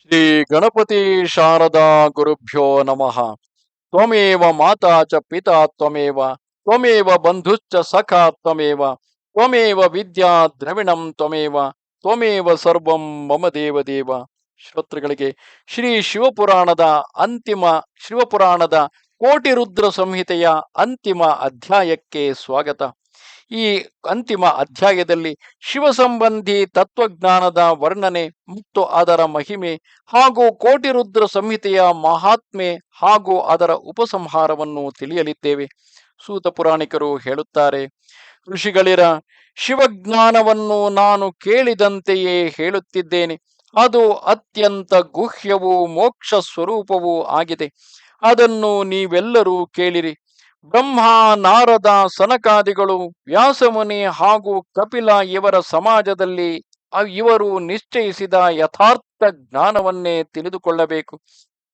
ಶ್ರೀ ಗಣಪತಿ ಶಾರದಾ ಗುರುಭ್ಯೋ ನಮಃ. ತ್ವಮೇವ ಮಾತಾ ಚ ಪಿತಾ ತ್ವಮೇವ ತ್ವಮೇವ ಬಂಧುಶ್ಚ ಸಖಾ ತ್ವಮೇವ ತ್ವಮೇವ ವಿದ್ಯಾ ದ್ರವಿಣಂ ತ್ವಮೇವ ತ್ವಮೇವ ಸರ್ವಂ ಮಮ ದೇವ ದೇವ. ಶ್ರೋತೃಗಳಿಗೆ, ಶ್ರೀ ಶಿವಪುರಾಣದ ಅಂತಿಮ, ಶಿವಪುರಾಣದ ಕೋಟಿ ರುದ್ರ ಸಂಹಿತೆಯ ಅಂತಿಮ ಅಧ್ಯಾಯಕ್ಕೆ ಸ್ವಾಗತ. ಈ ಅಂತಿಮ ಅಧ್ಯಾಯದಲ್ಲಿ ಶಿವ ಸಂಬಂಧಿ ತತ್ವಜ್ಞಾನದ ವರ್ಣನೆ ಮತ್ತು ಅದರ ಮಹಿಮೆ ಹಾಗೂ ಕೋಟಿ ರುದ್ರ ಸಂಹಿತೆಯ ಮಹಾತ್ಮೆ ಹಾಗೂ ಅದರ ಉಪಸಂಹಾರವನ್ನು ತಿಳಿಯಲಿದ್ದೇವೆ. ಸೂತ ಪುರಾಣಿಕರು ಹೇಳುತ್ತಾರೆ, ಋಷಿಗಳಿರ, ಶಿವಜ್ಞಾನವನ್ನು ನಾನು ಕೇಳಿದಂತೆಯೇ ಹೇಳುತ್ತಿದ್ದೇನೆ. ಅದು ಅತ್ಯಂತ ಗುಹ್ಯವೂ ಮೋಕ್ಷ ಸ್ವರೂಪವೂ ಆಗಿದೆ. ಅದನ್ನು ನೀವೆಲ್ಲರೂ ಕೇಳಿರಿ. ಬ್ರಹ್ಮ, ನಾರದ, ಸನಕಾದಿಗಳು, ವ್ಯಾಸಮುನಿ ಹಾಗೂ ಕಪಿಲ ಇವರ ಸಮಾಜದಲ್ಲಿ ಇವರು ನಿಶ್ಚಯಿಸಿದ ಯಥಾರ್ಥ ಜ್ಞಾನವನ್ನೇ ತಿಳಿದುಕೊಳ್ಳಬೇಕು.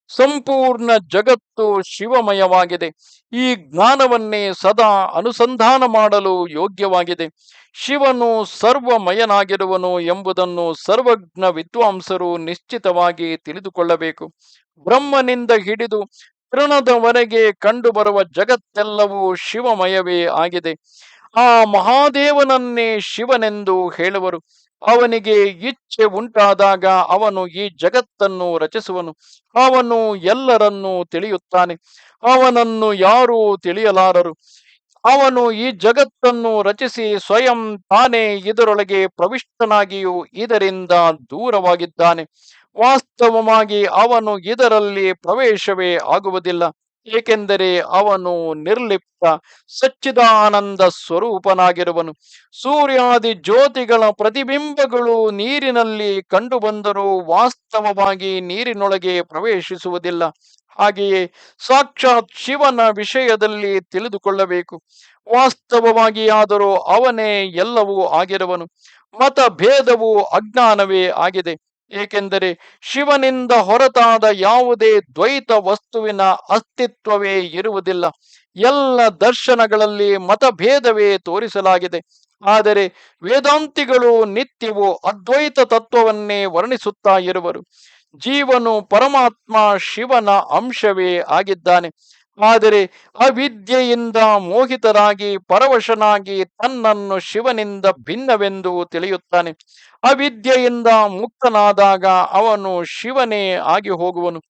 ಸಂಪೂರ್ಣ ಜಗತ್ತು ಶಿವಮಯವಾಗಿದೆ. ಈ ಜ್ಞಾನವನ್ನೇ ಸದಾ ಅನುಸಂಧಾನ ಮಾಡಲು ಯೋಗ್ಯವಾಗಿದೆ. ಶಿವನು ಸರ್ವಮಯನಾಗಿರುವನು ಎಂಬುದನ್ನು ಸರ್ವಜ್ಞ ವಿದ್ವಾಂಸರು ನಿಶ್ಚಿತವಾಗಿ ತಿಳಿದುಕೊಳ್ಳಬೇಕು. ಬ್ರಹ್ಮನಿಂದ ಹಿಡಿದು ತೃಣದವರೆಗೆ ಕಂಡುಬರುವ ಜಗತ್ತೆಲ್ಲವೂ ಶಿವಮಯವೇ ಆಗಿದೆ. ಆ ಮಹಾದೇವನನ್ನೇ ಶಿವನೆಂದು ಹೇಳುವರು. ಅವನಿಗೆ ಇಚ್ಛೆ ಉಂಟಾದಾಗ ಅವನು ಈ ಜಗತ್ತನ್ನು ರಚಿಸುವನು. ಅವನು ಎಲ್ಲರನ್ನೂ ತಿಳಿಯುತ್ತಾನೆ. ಅವನನ್ನು ಯಾರೂ ತಿಳಿಯಲಾರರು. ಅವನು ಈ ಜಗತ್ತನ್ನು ರಚಿಸಿ ಸ್ವಯಂ ತಾನೇ ಇದರೊಳಗೆ ಪ್ರವಿಷ್ಟನಾಗಿಯೂ ಇದರಿಂದ ದೂರವಾಗಿದ್ದಾನೆ. ವಾಸ್ತವವಾಗಿ ಅವನು ಇದರಲ್ಲಿ ಪ್ರವೇಶವೇ ಆಗುವುದಿಲ್ಲ, ಏಕೆಂದರೆ ಅವನು ನಿರ್ಲಿಪ್ತ, ಸಚ್ಚಿದಾನಂದ ಸ್ವರೂಪನಾಗಿರುವನು. ಸೂರ್ಯಾದಿ ಜ್ಯೋತಿಗಳ ಪ್ರತಿಬಿಂಬಗಳು ನೀರಿನಲ್ಲಿ ಕಂಡುಬಂದರೂ ವಾಸ್ತವವಾಗಿ ನೀರಿನೊಳಗೆ ಪ್ರವೇಶಿಸುವುದಿಲ್ಲ. ಹಾಗೆಯೇ ಸಾಕ್ಷಾತ್ ಶಿವನ ವಿಷಯದಲ್ಲಿ ತಿಳಿದುಕೊಳ್ಳಬೇಕು. ವಾಸ್ತವವಾಗಿ ಆದರೂ ಅವನೇ ಎಲ್ಲವೂ ಆಗಿರುವನು. ಮತಭೇದವು ಅಜ್ಞಾನವೇ ಆಗಿದೆ. ಏಕೆಂದರೆ ಶಿವನಿಂದ ಹೊರತಾದ ಯಾವುದೇ ದ್ವೈತ ವಸ್ತುವಿನ ಅಸ್ತಿತ್ವವೇ ಇರುವುದಿಲ್ಲ. ಎಲ್ಲ ದರ್ಶನಗಳಲ್ಲಿ ಮತಭೇದವೇ ತೋರಿಸಲಾಗಿದೆ. ಆದರೆ ವೇದಾಂತಿಗಳು ನಿತ್ಯವೂ ಅದ್ವೈತ ತತ್ವವನ್ನೇ ವರ್ಣಿಸುತ್ತಾ ಇರುವರು. ಜೀವನು ಪರಮಾತ್ಮ ಶಿವನ ಅಂಶವೇ ಆಗಿದ್ದಾನೆ. ಆದರೆ ಅವಿದ್ಯೆಯಿಂದ ಮೋಹಿತರಾಗಿ ಪರವಶನಾಗಿ ತನ್ನನ್ನು ಶಿವನಿಂದ ಭಿನ್ನವೆಂದು ತಿಳಿಯುತ್ತಾನೆ. ಅವಿದ್ಯೆಯಿಂದ ಮುಕ್ತನಾದಾಗ ಅವನು ಶಿವನೇ ಆಗಿ ಹೋಗುವನು.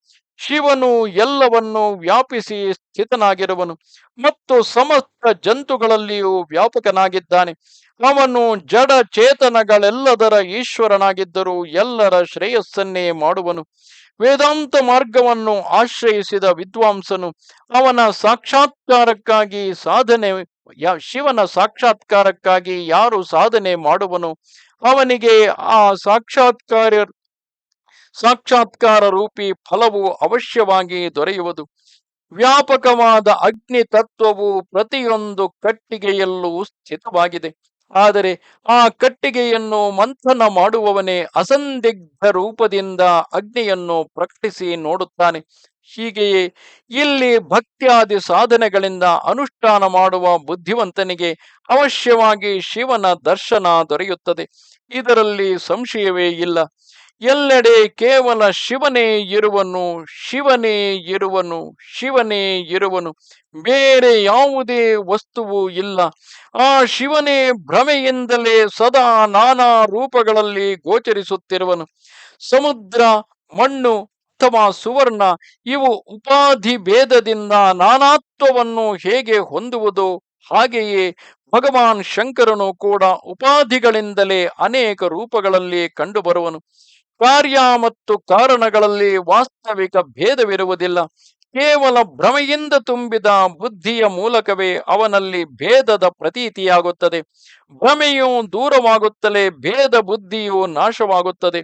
ಶಿವನು ಎಲ್ಲವನ್ನು ವ್ಯಾಪಿಸಿ ಸ್ಥಿತನಾಗಿರುವನು ಮತ್ತು ಸಮಸ್ತ ಜಂತುಗಳಲ್ಲಿಯೂ ವ್ಯಾಪಕನಾಗಿದ್ದಾನೆ. ಅವನು ಜಡ ಚೇತನಗಳೆಲ್ಲದರ ಈಶ್ವರನಾಗಿದ್ದರೂ ಎಲ್ಲರ ಶ್ರೇಯಸ್ಸನ್ನೇ ಮಾಡುವನು. ವೇದಾಂತ ಮಾರ್ಗವನ್ನು ಆಶ್ರಯಿಸಿದ ವಿದ್ವಾಂಸನು ಅವನ ಸಾಕ್ಷಾತ್ಕಾರಕ್ಕಾಗಿ ಸಾಧನೆ ಶಿವನ ಸಾಕ್ಷಾತ್ಕಾರಕ್ಕಾಗಿ ಯಾರು ಸಾಧನೆ ಮಾಡುವನು? ಅವನಿಗೆ ಆ ಸಾಕ್ಷಾತ್ಕಾರ ಸಾಕ್ಷಾತ್ಕಾರ ರೂಪಿ ಫಲವು ಅವಶ್ಯವಾಗಿ ದೊರೆಯುವುದು. ವ್ಯಾಪಕವಾದ ಅಗ್ನಿ ತತ್ವವು ಪ್ರತಿಯೊಂದು ಕಟ್ಟಿಗೆಯಲ್ಲೂ ಸ್ಥಿತವಾಗಿದೆ. ಆದರೆ ಆ ಕಟ್ಟಿಗೆಯನ್ನು ಮಂಥನ ಮಾಡುವವನೇ ಅಸಂದಿಗ್ಧ ರೂಪದಿಂದ ಅಗ್ನಿಯನ್ನು ಪ್ರಕಟಿಸಿ ನೋಡುತ್ತಾನೆ. ಹೀಗೆಯೇ ಇಲ್ಲಿ ಭಕ್ತಿಯಾದಿ ಸಾಧನೆಗಳಿಂದ ಅನುಷ್ಠಾನ ಮಾಡುವ ಬುದ್ಧಿವಂತನಿಗೆ ಅವಶ್ಯವಾಗಿ ಶಿವನ ದರ್ಶನ ದೊರೆಯುತ್ತದೆ. ಇದರಲ್ಲಿ ಸಂಶಯವೇ ಇಲ್ಲ. ಎಲ್ಲೆಡೆ ಕೇವಲ ಶಿವನೇ ಇರುವನು ಶಿವನೇ ಇರುವನು ಶಿವನೇ ಇರುವನು. ಬೇರೆ ಯಾವುದೇ ವಸ್ತುವು ಇಲ್ಲ. ಆ ಶಿವನೇ ಭ್ರಮೆಯಿಂದಲೇ ಸದಾ ನಾನಾ ರೂಪಗಳಲ್ಲಿ ಗೋಚರಿಸುತ್ತಿರುವನು. ಸಮುದ್ರ, ಮಣ್ಣು ಅಥವಾ ಸುವರ್ಣ, ಇವು ಉಪಾಧಿ ಭೇದದಿಂದ ನಾನಾತ್ವವನ್ನು ಹೇಗೆ ಹೊಂದುವುದು ಹಾಗೆಯೇ ಭಗವಾನ್ ಶಂಕರನು ಕೂಡ ಉಪಾಧಿಗಳಿಂದಲೇ ಅನೇಕ ರೂಪಗಳಲ್ಲಿ ಕಂಡುಬರುವನು. ಕಾರ್ಯ ಮತ್ತು ಕಾರಣಗಳಲ್ಲಿ ವಾಸ್ತವಿಕ ಭೇದವಿರುವುದಿಲ್ಲ. ಕೇವಲ ಭ್ರಮೆಯಿಂದ ತುಂಬಿದ ಬುದ್ಧಿಯ ಮೂಲಕವೇ ಅವನಲ್ಲಿ ಭೇದದ ಪ್ರತೀತಿಯಾಗುತ್ತದೆ. ಭ್ರಮೆಯು ದೂರವಾಗುತ್ತಲೇ ಭೇದ ಬುದ್ಧಿಯು ನಾಶವಾಗುತ್ತದೆ.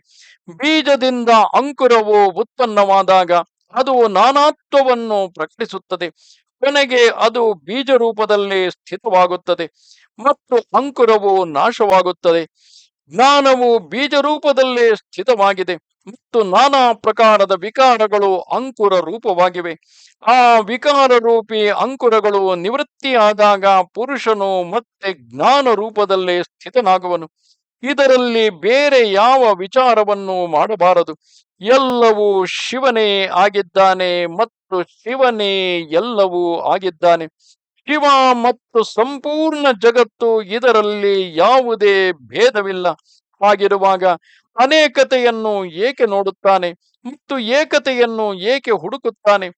ಬೀಜದಿಂದ ಅಂಕುರವು ಉತ್ಪನ್ನವಾದಾಗ ಅದು ನಾನಾತ್ವವನ್ನು ಪ್ರಕಟಿಸುತ್ತದೆ. ಕೊನೆಗೆ ಅದು ಬೀಜ ರೂಪದಲ್ಲಿ ಸ್ಥಿತವಾಗುತ್ತದೆ ಮತ್ತು ಅಂಕುರವು ನಾಶವಾಗುತ್ತದೆ. ಜ್ಞಾನವು ಬೀಜ ರೂಪದಲ್ಲೇ ಸ್ಥಿತವಾಗಿದೆ ಮತ್ತು ನಾನಾ ಪ್ರಕಾರದ ವಿಕಾರಗಳು ಅಂಕುರ ರೂಪವಾಗಿವೆ. ಆ ವಿಕಾರ ರೂಪಿ ಅಂಕುರಗಳು ನಿವೃತ್ತಿಯಾದಾಗ ಪುರುಷನು ಮತ್ತೆ ಜ್ಞಾನ ರೂಪದಲ್ಲೇ ಸ್ಥಿತನಾಗುವನು. ಇದರಲ್ಲಿ ಬೇರೆ ಯಾವ ವಿಚಾರವನ್ನು ಮಾಡಬಾರದು. ಎಲ್ಲವೂ ಶಿವನೇ ಆಗಿದ್ದಾನೆ ಮತ್ತು ಶಿವನೇ ಎಲ್ಲವೂ ಆಗಿದ್ದಾನೆ. ಶಿವ ಮತ್ತು ಸಂಪೂರ್ಣ ಜಗತ್ತು ಇದರಲ್ಲಿ ಯಾವುದೇ ಭೇದವಿಲ್ಲ. ಹಾಗಿರುವಾಗ ಅನೇಕತೆಯನ್ನು ಏಕೆ ನೋಡುತ್ತಾನೆ ಮತ್ತು ಏಕತೆಯನ್ನು ಏಕೆ ಹುಡುಕುತ್ತಾನೆ?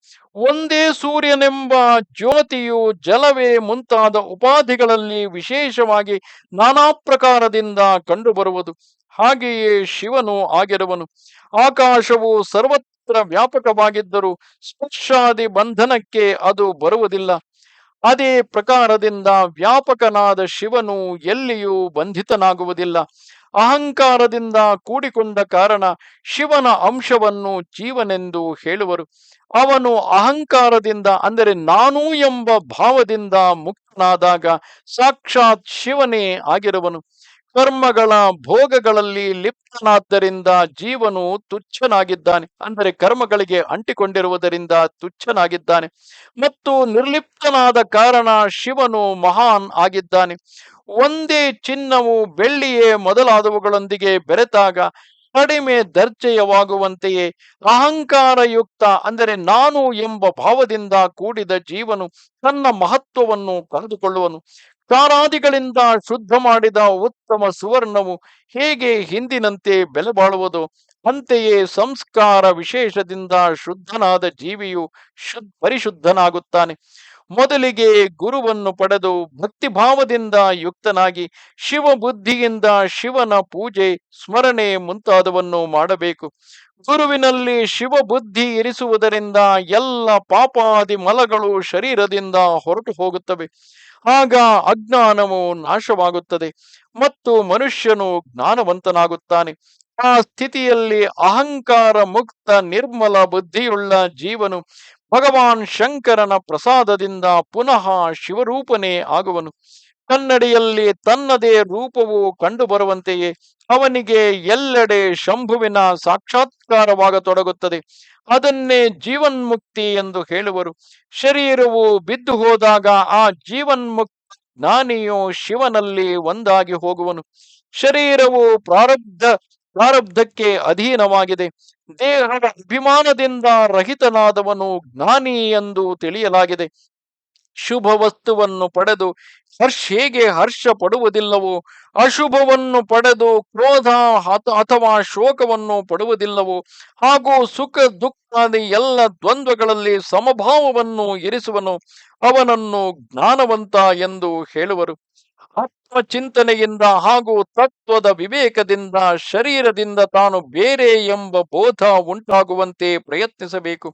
ಒಂದೇ ಸೂರ್ಯನೆಂಬ ಜ್ಯೋತಿಯು ಜಲವೇ ಮುಂತಾದ ಉಪಾಧಿಗಳಲ್ಲಿ ವಿಶೇಷವಾಗಿ ನಾನಾ ಪ್ರಕಾರದಿಂದ ಕಂಡುಬರುವುದು. ಹಾಗೆಯೇ ಶಿವನು ಆಗಿರುವನು. ಆಕಾಶವು ಸರ್ವತ್ರ ವ್ಯಾಪಕವಾಗಿದ್ದರೂ ಸ್ಪರ್ಶಾದಿ ಬಂಧನಕ್ಕೆ ಅದು ಬರುವುದಿಲ್ಲ. ಅದೇ ಪ್ರಕಾರದಿಂದ ವ್ಯಾಪಕನಾದ ಶಿವನು ಎಲ್ಲಿಯೂ ಬಂಧಿತನಾಗುವುದಿಲ್ಲ. ಅಹಂಕಾರದಿಂದ ಕೂಡಿಕೊಂಡ ಕಾರಣ ಶಿವನ ಅಂಶವನ್ನು ಜೀವನೆಂದು ಹೇಳುವರು. ಅವನು ಅಹಂಕಾರದಿಂದ, ಅಂದರೆ ನಾನು ಎಂಬ ಭಾವದಿಂದ ಮುಕ್ತನಾದಾಗ ಸಾಕ್ಷಾತ್ ಶಿವನೇ ಆಗಿರುವನು. ಕರ್ಮಗಳ ಭೋಗಗಳಲ್ಲಿ ಲಿಪ್ತನಾದ್ದರಿಂದ ಜೀವನು ತುಚ್ಛನಾಗಿದ್ದಾನೆ. ಅಂದರೆ ಕರ್ಮಗಳಿಗೆ ಅಂಟಿಕೊಂಡಿರುವುದರಿಂದ ತುಚ್ಛನಾಗಿದ್ದಾನೆ. ಮತ್ತು ನಿರ್ಲಿಪ್ತನಾದ ಕಾರಣ ಶಿವನು ಮಹಾನ್ ಆಗಿದ್ದಾನೆ. ಒಂದೇ ಚಿನ್ನವು ಬೆಳ್ಳಿಯೇ ಮೊದಲಾದವುಗಳೊಂದಿಗೆ ಬೆರೆತಾಗ ಕಡಿಮೆ ದರ್ಜೆಯವಾಗುವಂತೆಯೇ ಅಹಂಕಾರಯುಕ್ತ ಅಂದರೆ ನಾನು ಎಂಬ ಭಾವದಿಂದ ಕೂಡಿದ ಜೀವನು ತನ್ನ ಮಹತ್ವವನ್ನು ಕಳೆದುಕೊಳ್ಳುವನು. ಕಾರಾದಿಗಳಿಂದ ಶುದ್ಧ ಮಾಡಿದ ಉತ್ತಮ ಸುವರ್ಣವು ಹೇಗೆ ಹಿಂದಿನಂತೆ ಬೆಲೆ ಬಾಳುವುದು? ಅಂತೆಯೇ ಸಂಸ್ಕಾರ ವಿಶೇಷದಿಂದ ಶುದ್ಧನಾದ ಜೀವಿಯು ಶುದ್ಧ ಪರಿಶುದ್ಧನಾಗುತ್ತಾನೆ ಮೊದಲಿಗೆ ಗುರುವನ್ನು ಪಡೆದು ಭಕ್ತಿಭಾವದಿಂದ ಯುಕ್ತನಾಗಿ ಶಿವ ಬುದ್ಧಿಯಿಂದ ಶಿವನ ಪೂಜೆ, ಸ್ಮರಣೆ ಮುಂತಾದವನ್ನು ಮಾಡಬೇಕು. ಗುರುವಿನಲ್ಲಿ ಶಿವ ಬುದ್ಧಿ ಇರಿಸುವುದರಿಂದ ಎಲ್ಲ ಪಾಪಾದಿ ಮಲಗಳು ಶರೀರದಿಂದ ಹೊರಟು ಹೋಗುತ್ತವೆ. ಆಗ ಅಜ್ಞಾನವು ನಾಶವಾಗುತ್ತದೆ ಮತ್ತು ಮನುಷ್ಯನು ಜ್ಞಾನವಂತನಾಗುತ್ತಾನೆ. ಆ ಸ್ಥಿತಿಯಲ್ಲಿ ಅಹಂಕಾರ ಮುಕ್ತ ನಿರ್ಮಲ ಬುದ್ಧಿಯುಳ್ಳ ಜೀವನು ಭಗವಾನ್ ಶಂಕರನ ಪ್ರಸಾದದಿಂದ ಪುನಃ ಶಿವರೂಪನೇ ಆಗುವನು. ಕನ್ನಡಿಯಲ್ಲಿ ತನ್ನದೇ ರೂಪವು ಕಂಡುಬರುವಂತೆಯೇ ಅವನಿಗೆ ಎಲ್ಲೆಡೆ ಶಂಭುವಿನ ಸಾಕ್ಷಾತ್ಕಾರವಾಗತೊಡಗುತ್ತದೆ. ಅದನ್ನೇ ಜೀವನ್ಮುಕ್ತಿ ಎಂದು ಹೇಳುವರು. ಶರೀರವು ಬಿದ್ದು ಹೋದಾಗ ಆ ಜೀವನ್ಮುಕ್ತ ಜ್ಞಾನಿಯು ಶಿವನಲ್ಲಿ ಒಂದಾಗಿ ಹೋಗುವನು. ಶರೀರವು ಪ್ರಾರಬ್ಧ ಪ್ರಾರಬ್ಧಕ್ಕೆ ಅಧೀನವಾಗಿದೆ. ದೇಹದ ಅಭಿಮಾನದಿಂದ ರಹಿತನಾದವನು ಜ್ಞಾನಿ ಎಂದು ತಿಳಿಯಲಾಗಿದೆ. ಶುಭ ವಸ್ತುವನ್ನು ಪಡೆದು ಹರ್ಷ ಹೇಗೆ ಹರ್ಷ ಪಡುವುದಿಲ್ಲವೋ, ಅಶುಭವನ್ನು ಪಡೆದು ಕ್ರೋಧ ಅಥವಾ ಶೋಕವನ್ನು ಪಡುವುದಿಲ್ಲವೋ, ಹಾಗೂ ಸುಖ ದುಃಖಾದಿ ಎಲ್ಲ ದ್ವಂದ್ವಗಳಲ್ಲಿ ಸಮಭಾವವನ್ನು ಇರಿಸುವನು, ಅವನನ್ನು ಜ್ಞಾನವಂತ ಎಂದು ಹೇಳುವರು. ಆತ್ಮಚಿಂತನೆಯಿಂದ ಹಾಗೂ ತತ್ವದ ವಿವೇಕದಿಂದ ಶರೀರದಿಂದ ತಾನು ಬೇರೆ ಎಂಬ ಬೋಧ ಉಂಟಾಗುವಂತೆ ಪ್ರಯತ್ನಿಸಬೇಕು.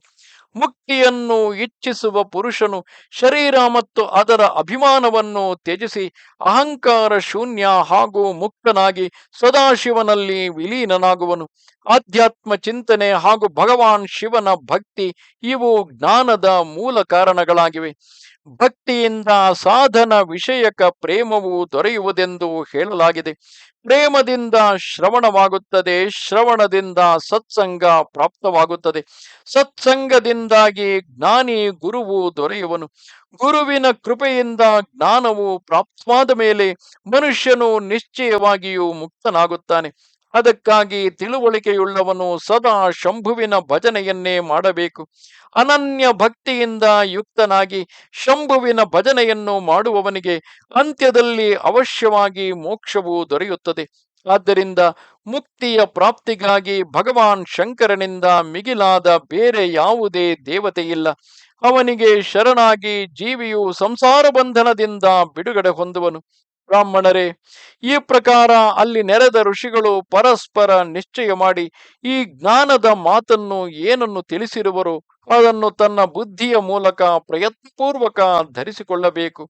ಮುಕ್ತಿಯನ್ನು ಇಚ್ಛಿಸುವ ಪುರುಷನು ಶರೀರ ಮತ್ತು ಅದರ ಅಭಿಮಾನವನ್ನು ತ್ಯಜಿಸಿ ಅಹಂಕಾರ ಶೂನ್ಯ ಹಾಗೂ ಮುಕ್ತನಾಗಿ ಸದಾಶಿವನಲ್ಲಿ ವಿಲೀನನಾಗುವನು. ಆಧ್ಯಾತ್ಮ ಚಿಂತನೆ ಹಾಗೂ ಭಗವಾನ್ ಶಿವನ ಭಕ್ತಿ ಇವು ಜ್ಞಾನದ ಮೂಲ ಕಾರಣಗಳಾಗಿವೆ. ಭಕ್ತಿಯಿಂದ ಸಾಧನ ವಿಷಯಕ ಪ್ರೇಮವು ದೊರೆಯುವುದೆಂದು ಹೇಳಲಾಗಿದೆ. ಪ್ರೇಮದಿಂದ ಶ್ರವಣವಾಗುತ್ತದೆ, ಶ್ರವಣದಿಂದ ಸತ್ಸಂಗ ಪ್ರಾಪ್ತವಾಗುತ್ತದೆ. ಸತ್ಸಂಗದಿಂದಾಗಿ ಜ್ಞಾನಿ ಗುರುವು ದೊರೆಯುವನು. ಗುರುವಿನ ಕೃಪೆಯಿಂದ ಜ್ಞಾನವು ಪ್ರಾಪ್ತವಾದ ಮೇಲೆ ಮನುಷ್ಯನು ನಿಶ್ಚಯವಾಗಿಯೂ ಮುಕ್ತನಾಗುತ್ತಾನೆ. ಅದಕ್ಕಾಗಿ ತಿಳುವಳಿಕೆಯುಳ್ಳವನು ಸದಾ ಶಂಭುವಿನ ಭಜನೆಯನ್ನೇ ಮಾಡಬೇಕು. ಅನನ್ಯ ಭಕ್ತಿಯಿಂದ ಯುಕ್ತನಾಗಿ ಶಂಭುವಿನ ಭಜನೆಯನ್ನು ಮಾಡುವವನಿಗೆ ಅಂತ್ಯದಲ್ಲಿ ಅವಶ್ಯವಾಗಿ ಮೋಕ್ಷವು ದೊರೆಯುತ್ತದೆ. ಆದ್ದರಿಂದ ಮುಕ್ತಿಯ ಪ್ರಾಪ್ತಿಗಾಗಿ ಭಗವಾನ್ ಶಂಕರನಿಂದ ಮಿಗಿಲಾದ ಬೇರೆ ಯಾವುದೇ ದೇವತೆಯಿಲ್ಲ ಅವನಿಗೆ ಶರಣಾಗಿ ಜೀವಿಯು ಸಂಸಾರ ಬಂಧನದಿಂದ ಬಿಡುಗಡೆ ಹೊಂದುವನು. ಬ್ರಾಹ್ಮಣರೇ, ಈ ಪ್ರಕಾರ ಅಲ್ಲಿ ನೆರೆದ ಋಷಿಗಳು ಪರಸ್ಪರ ನಿಶ್ಚಯ ಮಾಡಿ ಈ ಜ್ಞಾನದ ಮಾತನ್ನು ಏನನ್ನು ತಿಳಿಸಿರುವರು, ಅದನ್ನು ತನ್ನ ಬುದ್ಧಿಯ ಮೂಲಕ ಪ್ರಯತ್ನಪೂರ್ವಕ ಧರಿಸಿಕೊಳ್ಳಬೇಕು.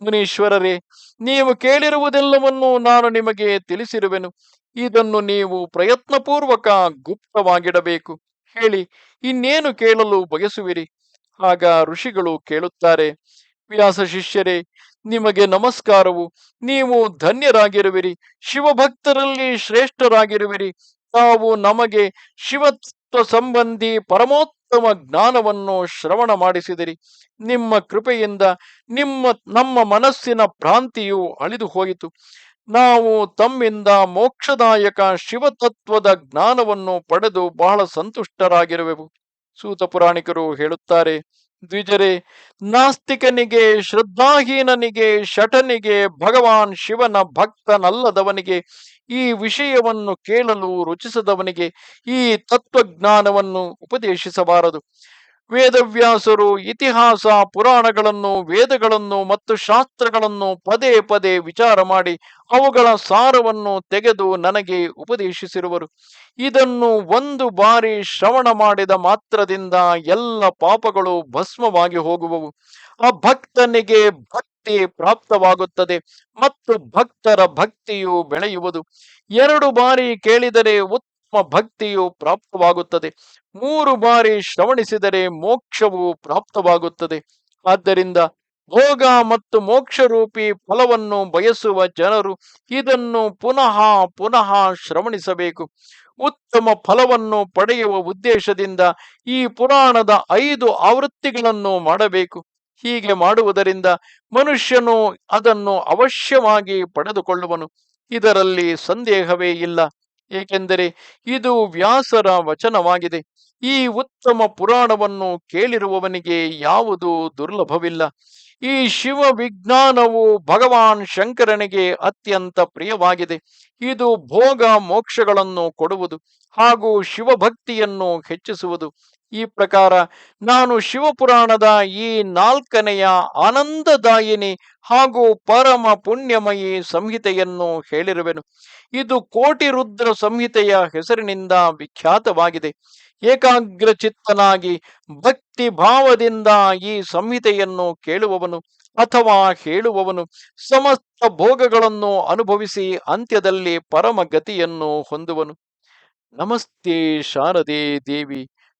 ಮುನೀಶ್ವರರೇ, ನೀವು ಕೇಳಿರುವುದೆಲ್ಲವನ್ನೂ ನಾನು ನಿಮಗೆ ತಿಳಿಸಿರುವೆನು. ಇದನ್ನು ನೀವು ಪ್ರಯತ್ನಪೂರ್ವಕ ಗುಪ್ತವಾಗಿಡಬೇಕು. ಹೇಳಿ, ಇನ್ನೇನು ಕೇಳಲು ಬಯಸುವಿರಿ? ಆಗ ಋಷಿಗಳು ಕೇಳುತ್ತಾರೆ, ವ್ಯಾಸ ಶಿಷ್ಯರೇ ನಿಮಗೆ ನಮಸ್ಕಾರವು. ನೀವು ಧನ್ಯರಾಗಿರುವಿರಿ. ಶಿವಭಕ್ತರಲ್ಲಿ ಶ್ರೇಷ್ಠರಾಗಿರುವಿರಿ. ತಾವು ನಮಗೆ ಶಿವತ್ವ ಸಂಬಂಧಿ ಪರಮೋತ್ತಮ ಜ್ಞಾನವನ್ನು ಶ್ರವಣ ಮಾಡಿಸಿದಿರಿ. ನಿಮ್ಮ ಕೃಪೆಯಿಂದ ನಿಮ್ಮ, ನಮ್ಮ ಮನಸ್ಸಿನ ಭ್ರಾಂತಿಯು ಅಳಿದು ಹೋಯಿತು ನಾವು ತಮ್ಮಿಂದ ಮೋಕ್ಷದಾಯಕ ಶಿವತತ್ವದ ಜ್ಞಾನವನ್ನು ಪಡೆದು ಬಹಳ ಸಂತುಷ್ಟರಾಗಿರುವೆವು. ಸೂತ ಪುರಾಣಿಕರು ಹೇಳುತ್ತಾರೆ ದ್ವಿಜರೇ ನಾಸ್ತಿಕನಿಗೆ ಶ್ರದ್ಧಾಹೀನನಿಗೆ ಶಠನಿಗೆ ಭಗವಾನ್ ಶಿವನ ಭಕ್ತನಲ್ಲದವನಿಗೆ ಈ ವಿಷಯವನ್ನು ಕೇಳಲು ರುಚಿಸದವನಿಗೆ ಈ ತತ್ವಜ್ಞಾನವನ್ನು ಉಪದೇಶಿಸಬಾರದು. ವೇದವ್ಯಾಸರು ಇತಿಹಾಸ, ಪುರಾಣಗಳನ್ನು, ವೇದಗಳನ್ನು ಮತ್ತು ಶಾಸ್ತ್ರಗಳನ್ನು ಪದೇ ಪದೇ ವಿಚಾರ ಮಾಡಿ ಅವುಗಳ ಸಾರವನ್ನು ತೆಗೆದು ನನಗೆ ಉಪದೇಶಿಸಿರುವರು. ಇದನ್ನು ಒಂದು ಬಾರಿ ಶ್ರವಣ ಮಾಡಿದ ಮಾತ್ರದಿಂದ ಎಲ್ಲ ಪಾಪಗಳು ಭಸ್ಮವಾಗಿ ಹೋಗುವವು. ಆ ಭಕ್ತನಿಗೆ ಭಕ್ತಿ ಪ್ರಾಪ್ತವಾಗುತ್ತದೆ ಮತ್ತು ಭಕ್ತರ ಭಕ್ತಿಯು ಬೆಳೆಯುವುದು. ಎರಡು ಬಾರಿ ಕೇಳಿದರೆ ಉತ್ತಮ ಭಕ್ತಿಯು ಪ್ರಾಪ್ತವಾಗುತ್ತದೆ. ಮೂರು ಬಾರಿ ಶ್ರವಣಿಸಿದರೆ ಮೋಕ್ಷವು ಪ್ರಾಪ್ತವಾಗುತ್ತದೆ. ಆದ್ದರಿಂದ ಭೋಗ ಮತ್ತು ಮೋಕ್ಷರೂಪಿ ಫಲವನ್ನು ಬಯಸುವ ಜನರು ಇದನ್ನು ಪುನಃ ಪುನಃ ಶ್ರವಣಿಸಬೇಕು. ಉತ್ತಮ ಫಲವನ್ನು ಪಡೆಯುವ ಉದ್ದೇಶದಿಂದ ಈ ಪುರಾಣದ ಐದು ಆವೃತ್ತಿಗಳನ್ನು ಮಾಡಬೇಕು. ಹೀಗೆ ಮಾಡುವುದರಿಂದ ಮನುಷ್ಯನು ಅದನ್ನು ಅವಶ್ಯವಾಗಿ ಪಡೆದುಕೊಳ್ಳುವನು. ಇದರಲ್ಲಿ ಸಂದೇಹವೇ ಇಲ್ಲ. ಏಕೆಂದರೆ ಇದು ವ್ಯಾಸರ ವಚನವಾಗಿದೆ. ಈ ಉತ್ತಮ ಪುರಾಣವನ್ನು ಕೇಳಿರುವವನಿಗೆ ಯಾವುದು ದುರ್ಲಭವಿಲ್ಲ. ಈ ಶಿವ ವಿಜ್ಞಾನವು ಭಗವಾನ್ ಶಂಕರನಿಗೆ ಅತ್ಯಂತ ಪ್ರಿಯವಾಗಿದೆ. ಇದು ಭೋಗ ಮೋಕ್ಷಗಳನ್ನು ಕೊಡುವುದು ಹಾಗೂ ಶಿವಭಕ್ತಿಯನ್ನು ಹೆಚ್ಚಿಸುವುದು. ಈ ಪ್ರಕಾರ ನಾನು ಶಿವಪುರಾಣದ ಈ ನಾಲ್ಕನೆಯ ಆನಂದದಾಯಿನಿ ಹಾಗೂ ಪರಮ ಪುಣ್ಯಮಯಿ ಸಂಹಿತೆಯನ್ನು ಹೇಳಿರುವೆನು. ಇದು ಕೋಟಿ ರುದ್ರ ಸಂಹಿತೆಯ ಹೆಸರಿನಿಂದ ವಿಖ್ಯಾತವಾಗಿದೆ. ಏಕಾಗ್ರ ಚಿತ್ತನಾಗಿ ಭಕ್ತಿ ಭಾವದಿಂದ ಈ ಸಂಹಿತೆಯನ್ನು ಕೇಳುವವನು ಅಥವಾ ಹೇಳುವವನು ಸಮಸ್ತ ಭೋಗಗಳನ್ನು ಅನುಭವಿಸಿ ಅಂತ್ಯದಲ್ಲಿ ಪರಮ ಗತಿಯನ್ನು ಹೊಂದುವನು. ನಮಸ್ತೆ ಶಾರದೆ ದೇವಿ.